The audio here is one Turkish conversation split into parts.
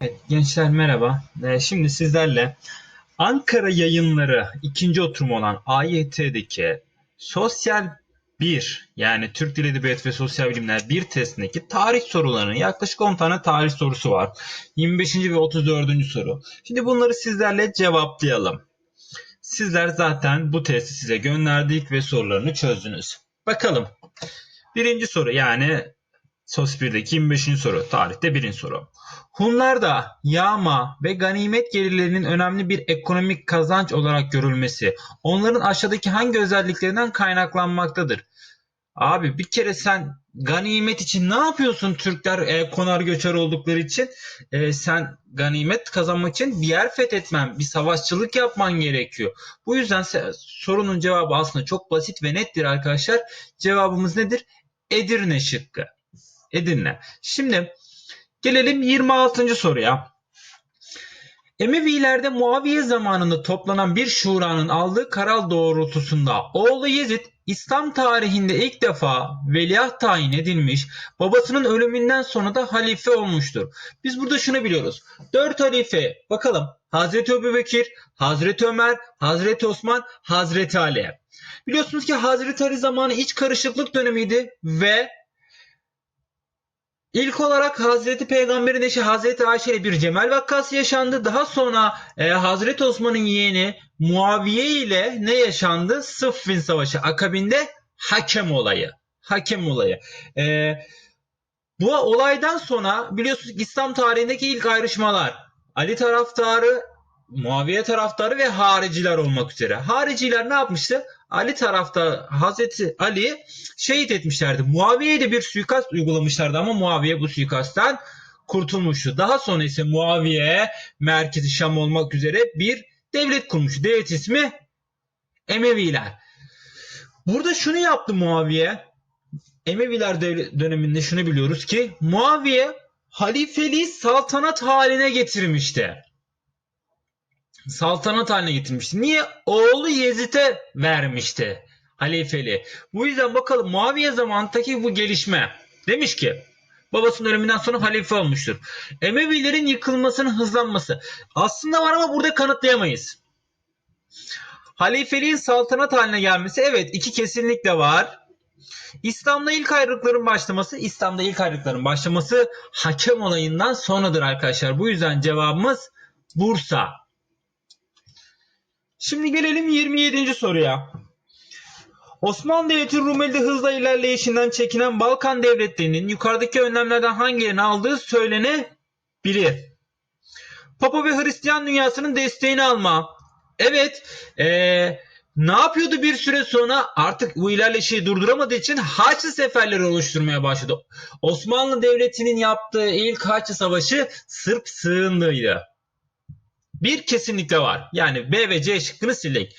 Evet, gençler merhaba. Ee, şimdi sizlerle Ankara yayınları ikinci oturum olan AYT'deki Sosyal 1 yani Türk Dili Edebiyatı ve Sosyal Bilimler 1 testindeki tarih sorularının yaklaşık 10 tane tarih sorusu var. 25. ve 34. soru. Şimdi bunları sizlerle cevaplayalım. Sizler zaten bu testi size gönderdik ve sorularını çözdünüz. Bakalım. Birinci soru yani Sos 1'deki 25. soru. Tarihte birinci soru. Hunlarda yağma ve ganimet gelirlerinin önemli bir ekonomik kazanç olarak görülmesi onların aşağıdaki hangi özelliklerinden kaynaklanmaktadır? Abi bir kere sen ganimet için ne yapıyorsun Türkler e, konar göçer oldukları için? E, sen ganimet kazanmak için bir yer fethetmen, bir savaşçılık yapman gerekiyor. Bu yüzden sorunun cevabı aslında çok basit ve nettir arkadaşlar. Cevabımız nedir? Edirne şıkkı. Edirne. Şimdi gelelim 26. soruya. Emevilerde Muaviye zamanında toplanan bir şuranın aldığı karar doğrultusunda oğlu Yezid İslam tarihinde ilk defa veliaht tayin edilmiş, babasının ölümünden sonra da halife olmuştur. Biz burada şunu biliyoruz. Dört halife bakalım Hazreti Ebubekir, Hazreti Ömer, Hazreti Osman, Hazreti Ali. Biliyorsunuz ki Hazreti Ali zamanı iç karışıklık dönemiydi ve İlk olarak Hazreti Peygamber'in eşi Hazreti Ayşe ile bir Cemel vakası yaşandı. Daha sonra e, Hazreti Osman'ın yeğeni Muaviye ile ne yaşandı? Sıffin Savaşı. Akabinde hakem olayı. Hakem olayı. E, bu olaydan sonra biliyorsunuz İslam tarihindeki ilk ayrışmalar Ali taraftarı, Muaviye taraftarı ve hariciler olmak üzere. Hariciler ne yapmıştı? Ali tarafta Hazreti Ali şehit etmişlerdi. Muaviye'ye de bir suikast uygulamışlardı ama Muaviye bu suikastten kurtulmuştu. Daha sonra ise Muaviye merkezi Şam olmak üzere bir devlet kurmuş. Devlet ismi Emeviler. Burada şunu yaptı Muaviye. Emeviler döneminde şunu biliyoruz ki Muaviye halifeliği saltanat haline getirmişti. Saltanat haline getirmişti. Niye? Oğlu Yezid'e vermişti halifeliği. Bu yüzden bakalım Muaviye zamanındaki bu gelişme. Demiş ki babasının ölümünden sonra halife olmuştur. Emevilerin yıkılmasının hızlanması. Aslında var ama burada kanıtlayamayız. Halifeliğin saltanat haline gelmesi evet iki kesinlikle var. İslam'da ilk ayrılıkların başlaması, İslam'da ilk ayrılıkların başlaması hakem olayından sonradır arkadaşlar. Bu yüzden cevabımız Bursa. Şimdi gelelim 27. soruya. Osmanlı Devleti Rumeli'de hızla ilerleyişinden çekinen Balkan devletlerinin yukarıdaki önlemlerden hangilerini aldığı söylenebilir. Papa ve Hristiyan dünyasının desteğini alma. Evet, ee, ne yapıyordu bir süre sonra artık bu ilerleyişi durduramadığı için Haçlı seferleri oluşturmaya başladı. Osmanlı Devleti'nin yaptığı ilk Haçlı Savaşı Sırp sığınlığıydı. Bir kesinlikle var. Yani B ve C şıkkını sildik.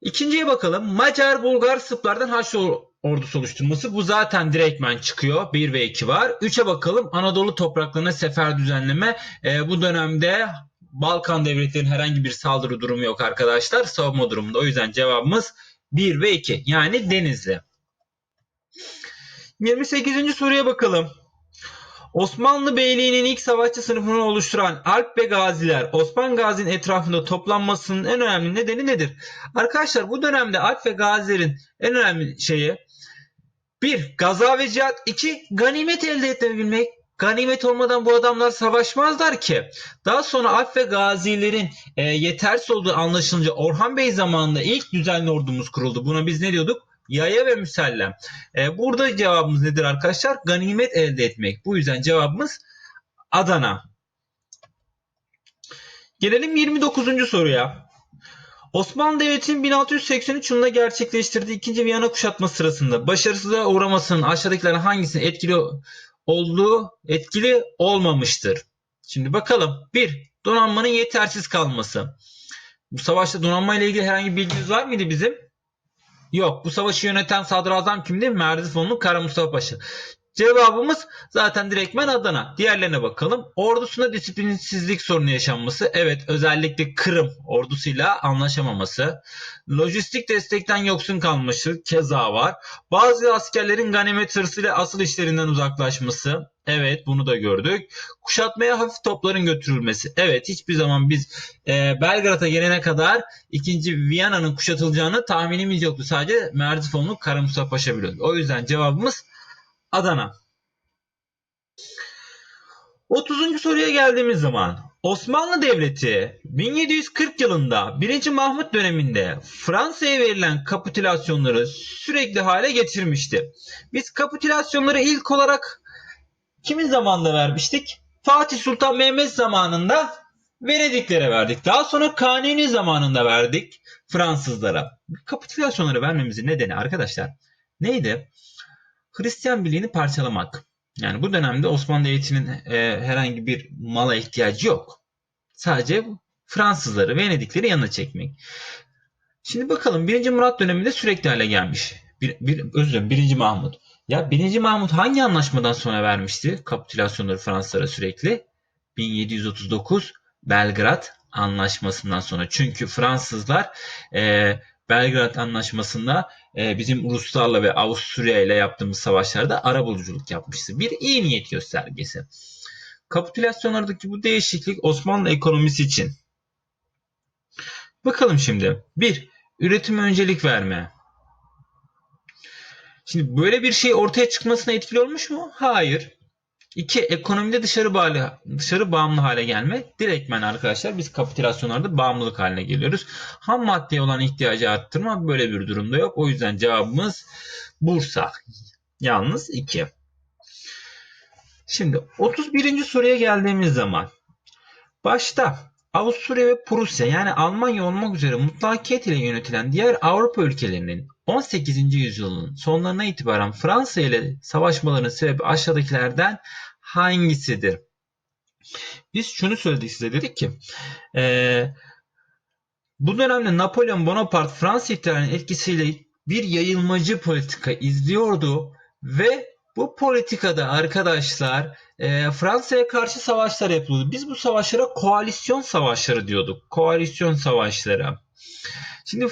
İkinciye bakalım. Macar, Bulgar, Sırplardan Haçlı ordusu oluşturması. Bu zaten direktmen çıkıyor. 1 ve 2 var. 3'e bakalım. Anadolu topraklarına sefer düzenleme. Ee, bu dönemde Balkan devletlerinin herhangi bir saldırı durumu yok arkadaşlar. Savunma durumunda. O yüzden cevabımız 1 ve 2. Yani Denizli. 28. soruya bakalım. Osmanlı Beyliği'nin ilk savaşçı sınıfını oluşturan Alp ve Gaziler Osman Gazi'nin etrafında toplanmasının en önemli nedeni nedir? Arkadaşlar bu dönemde Alp ve Gazilerin en önemli şeyi bir Gaza ve cihat, iki ganimet elde edebilmek. Ganimet olmadan bu adamlar savaşmazlar ki. Daha sonra Alp ve Gazilerin e, yetersiz olduğu anlaşılınca Orhan Bey zamanında ilk düzenli ordumuz kuruldu. Buna biz ne diyorduk? Yaya ve müsellem. E, burada cevabımız nedir arkadaşlar? Ganimet elde etmek. Bu yüzden cevabımız Adana. Gelelim 29. soruya. Osmanlı Devleti'nin 1683 yılında gerçekleştirdiği 2. Viyana kuşatması sırasında başarısızlığa uğramasının aşağıdakilerden hangisinin etkili olduğu etkili olmamıştır? Şimdi bakalım. 1. Donanmanın yetersiz kalması. Bu savaşta donanma ile ilgili herhangi bir bilginiz var mıydı bizim? Yok. Bu savaşı yöneten sadrazam kimdi? Merzifonlu Kara Mustafa Paşa. Cevabımız zaten direktmen Adana. Diğerlerine bakalım. Ordusunda disiplinsizlik sorunu yaşanması. Evet özellikle Kırım ordusuyla anlaşamaması. Lojistik destekten yoksun kalması keza var. Bazı askerlerin ganimet hırsıyla asıl işlerinden uzaklaşması. Evet bunu da gördük. Kuşatmaya hafif topların götürülmesi. Evet hiçbir zaman biz e, Belgrad'a gelene kadar 2. Viyana'nın kuşatılacağını tahminimiz yoktu. Sadece Merzifonlu Kara Mustafa Paşa biliyordu. O yüzden cevabımız Adana. 30. soruya geldiğimiz zaman Osmanlı Devleti 1740 yılında 1. Mahmut döneminde Fransa'ya verilen kapitülasyonları sürekli hale getirmişti. Biz kapitülasyonları ilk olarak kimin zamanında vermiştik? Fatih Sultan Mehmet zamanında Venediklere verdik. Daha sonra Kanuni zamanında verdik Fransızlara. Kapitülasyonları vermemizin nedeni arkadaşlar neydi? Hristiyan birliğini parçalamak. Yani bu dönemde Osmanlı Devleti'nin e, herhangi bir mala ihtiyacı yok. Sadece Fransızları, Venedikleri yanına çekmek. Şimdi bakalım 1. Murat döneminde sürekli hale gelmiş. Bir, bir, özür dilerim 1. Mahmut. Ya 1. Mahmut hangi anlaşmadan sonra vermişti kapitülasyonları Fransızlara sürekli? 1739 Belgrad Anlaşması'ndan sonra. Çünkü Fransızlar e, Belgrad Anlaşması'nda e, bizim Ruslarla ve Avusturya ile yaptığımız savaşlarda arabuluculuk yapmıştı. Bir iyi niyet göstergesi. Kapitülasyonlardaki bu değişiklik Osmanlı ekonomisi için. Bakalım şimdi. 1. Üretime öncelik verme. Şimdi böyle bir şey ortaya çıkmasına etkili olmuş mu? Hayır. İki, ekonomide dışarı bağlı, dışarı bağımlı hale gelme. Direktmen arkadaşlar biz kapitülasyonlarda bağımlılık haline geliyoruz. Ham maddeye olan ihtiyacı arttırma böyle bir durumda yok. O yüzden cevabımız Bursa. Yalnız 2. Şimdi 31. soruya geldiğimiz zaman başta Avusturya ve Prusya yani Almanya olmak üzere mutlakiyet ile yönetilen diğer Avrupa ülkelerinin 18. yüzyılın sonlarına itibaren Fransa ile savaşmalarının sebebi aşağıdakilerden hangisidir? Biz şunu söyledik size dedik ki e, bu dönemde Napolyon Bonaparte Fransa ihtilalinin etkisiyle bir yayılmacı politika izliyordu ve bu politikada arkadaşlar e, Fransa'ya karşı savaşlar yapılıyordu. Biz bu savaşlara koalisyon savaşları diyorduk. Koalisyon savaşları. Şimdi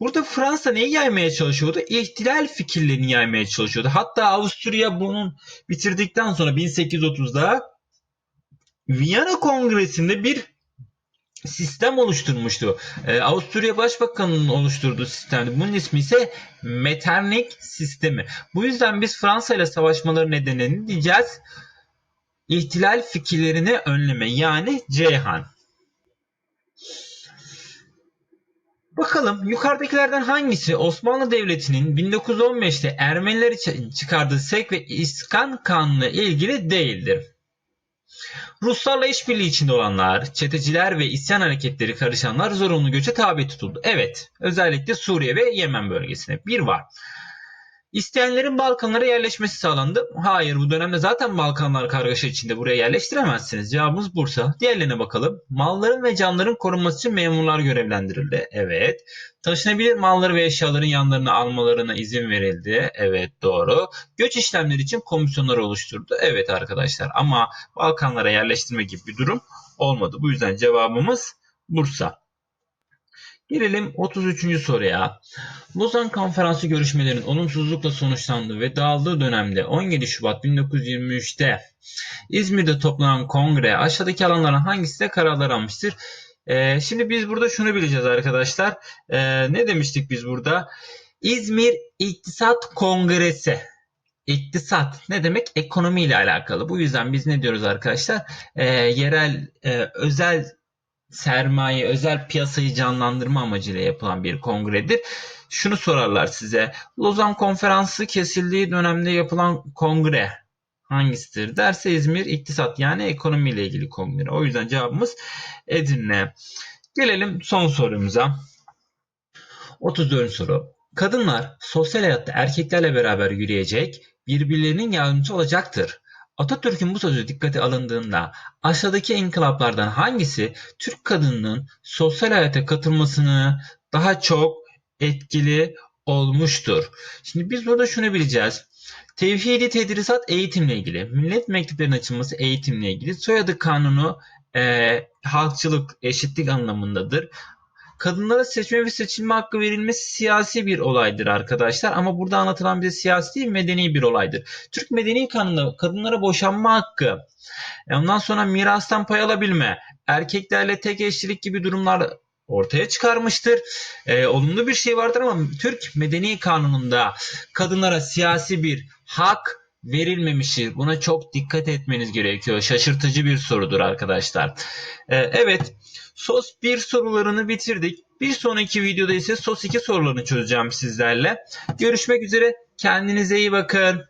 burada Fransa neyi yaymaya çalışıyordu? İhtilal fikirlerini yaymaya çalışıyordu. Hatta Avusturya bunun bitirdikten sonra 1830'da Viyana Kongresi'nde bir sistem oluşturmuştu. Ee, Avusturya Başbakanı'nın oluşturduğu sistemdi. Bunun ismi ise Metternich sistemi. Bu yüzden biz Fransa ile savaşmaları nedenini diyeceğiz. İhtilal fikirlerini önleme yani Ceyhan. Bakalım yukarıdakilerden hangisi Osmanlı Devleti'nin 1915'te Ermeniler için çıkardığı Sek ve İskan Kanunu ilgili değildir? Ruslarla işbirliği içinde olanlar, çeteciler ve isyan hareketleri karışanlar zorunlu göçe tabi tutuldu. Evet, özellikle Suriye ve Yemen bölgesine. Bir var. İsteyenlerin Balkanlara yerleşmesi sağlandı. Hayır bu dönemde zaten Balkanlar kargaşa içinde buraya yerleştiremezsiniz. Cevabımız Bursa. Diğerlerine bakalım. Malların ve canların korunması için memurlar görevlendirildi. Evet. Taşınabilir malları ve eşyaların yanlarına almalarına izin verildi. Evet doğru. Göç işlemleri için komisyonlar oluşturdu. Evet arkadaşlar ama Balkanlara yerleştirme gibi bir durum olmadı. Bu yüzden cevabımız Bursa. Gelelim 33. soruya. Lozan Konferansı görüşmelerinin olumsuzlukla sonuçlandığı ve dağıldığı dönemde 17 Şubat 1923'te İzmir'de toplanan kongre aşağıdaki alanların hangisinde kararlar almıştır? Ee, şimdi biz burada şunu bileceğiz arkadaşlar. Ee, ne demiştik biz burada? İzmir İktisat Kongresi. İktisat ne demek? Ekonomi ile alakalı. Bu yüzden biz ne diyoruz arkadaşlar? Ee, yerel, e, özel sermaye, özel piyasayı canlandırma amacıyla yapılan bir kongredir. Şunu sorarlar size. Lozan Konferansı kesildiği dönemde yapılan kongre hangisidir? Derse İzmir İktisat yani ekonomi ile ilgili kongre. O yüzden cevabımız Edirne. Gelelim son sorumuza. 34. soru. Kadınlar sosyal hayatta erkeklerle beraber yürüyecek, birbirlerinin yardımcısı olacaktır. Atatürk'ün bu sözü dikkate alındığında aşağıdaki inkılaplardan hangisi Türk kadınının sosyal hayata katılmasını daha çok etkili olmuştur? Şimdi biz burada şunu bileceğiz. Tevhidi tedrisat eğitimle ilgili. Millet mekteplerinin açılması eğitimle ilgili. Soyadı kanunu e, halkçılık, eşitlik anlamındadır. Kadınlara seçme ve seçilme hakkı verilmesi siyasi bir olaydır arkadaşlar. Ama burada anlatılan bize siyasi değil medeni bir olaydır. Türk Medeni Kanunu'nda kadınlara boşanma hakkı, e, ondan sonra mirastan pay alabilme, erkeklerle tek eşlilik gibi durumlar ortaya çıkarmıştır. E, olumlu bir şey vardır ama Türk Medeni Kanunu'nda kadınlara siyasi bir hak verilmemiştir. Buna çok dikkat etmeniz gerekiyor. Şaşırtıcı bir sorudur arkadaşlar. E, evet, SOS 1 sorularını bitirdik. Bir sonraki videoda ise SOS 2 sorularını çözeceğim sizlerle. Görüşmek üzere. Kendinize iyi bakın.